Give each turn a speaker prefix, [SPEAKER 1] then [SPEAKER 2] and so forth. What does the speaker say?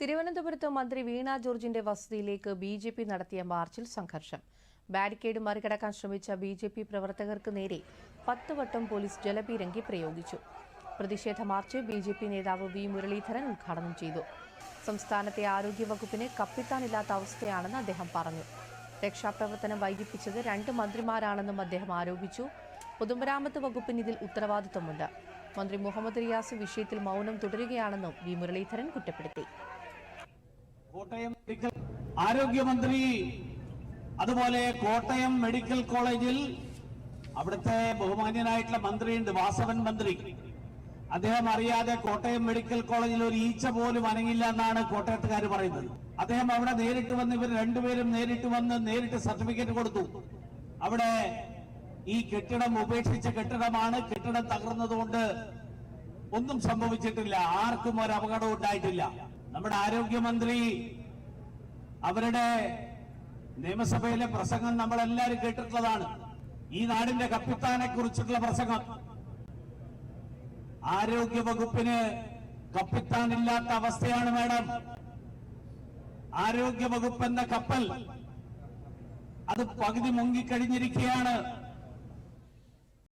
[SPEAKER 1] തിരുവനന്തപുരത്ത് മന്ത്രി വീണ ജോർജിന്റെ വസതിയിലേക്ക് ബി ജെ പി നടത്തിയ മാർച്ചിൽ സംഘർഷം. ബാരിക്കേഡ് മറികടക്കാൻ ശ്രമിച്ച ബി ജെ പി പ്രവർത്തകർക്ക് നേരെ പത്ത് വട്ടം പോലീസ് ജലപീരങ്കി പ്രയോഗിച്ചു. പ്രതിഷേധ മാർച്ച് ബി ജെ പി നേതാവ് വി മുരളീധരൻ ഉദ്ഘാടനം ചെയ്തു. സംസ്ഥാനത്തെ ആരോഗ്യവകുപ്പിന് കപ്പിത്താനില്ലാത്ത അവസ്ഥയാണെന്ന് അദ്ദേഹം പറഞ്ഞു. രക്ഷാപ്രവർത്തനം വൈകിപ്പിച്ചത് രണ്ട് മന്ത്രിമാരാണെന്നും അദ്ദേഹം ആരോപിച്ചു. പൊതുമരാമത്ത് വകുപ്പിന് ഇതിൽ ഉത്തരവാദിത്തമുണ്ട് മന്ത്രി മുഹമ്മദ് റിയാസ് വിഷയത്തിൽ മൗനം തുടരുകയാണെന്നും വി മുരളീധരൻ കുറ്റപ്പെടുത്തി.
[SPEAKER 2] കോട്ടയം മെഡിക്കൽ ആരോഗ്യമന്ത്രി അതുപോലെ കോട്ടയം മെഡിക്കൽ കോളേജിൽ അവിടുത്തെ ബഹുമാന്യനായിട്ടുള്ള മന്ത്രിയുണ്ട് വാസവൻ മന്ത്രി. അദ്ദേഹം അറിയാതെ കോട്ടയം മെഡിക്കൽ കോളേജിൽ ഒരു ഈച്ച പോലും അനങ്ങില്ല എന്നാണ് കോട്ടയത്തുകാർ പറയുന്നത്. അദ്ദേഹം അവിടെ നേരിട്ട് വന്ന് ഇവർ രണ്ടുപേരും നേരിട്ട് വന്ന് നേരിട്ട് സർട്ടിഫിക്കറ്റ് കൊടുത്തു. അവിടെ ഈ കെട്ടിടം ഉപേക്ഷിച്ച കെട്ടിടമാണ്. കെട്ടിടം തകർന്നതുകൊണ്ട് ഒന്നും സംഭവിച്ചിട്ടില്ല. ആർക്കും ഒരു അപകടവും ഉണ്ടായിട്ടില്ല. നമ്മുടെ ആരോഗ്യമന്ത്രി അവരുടെ നിയമസഭയിലെ പ്രസംഗം നമ്മളെല്ലാവരും കേട്ടിട്ടുള്ളതാണ്. ഈ നാടിന്റെ കപ്പിത്താനെ കുറിച്ചിട്ടുള്ള പ്രസംഗം. ആരോഗ്യ വകുപ്പിന് കപ്പിത്താനില്ലാത്ത അവസ്ഥയാണ് മാഡം. ആരോഗ്യ വകുപ്പ് എന്ന കപ്പൽ അത് പകുതി മുങ്ങിക്കഴിഞ്ഞിരിക്കുകയാണ്.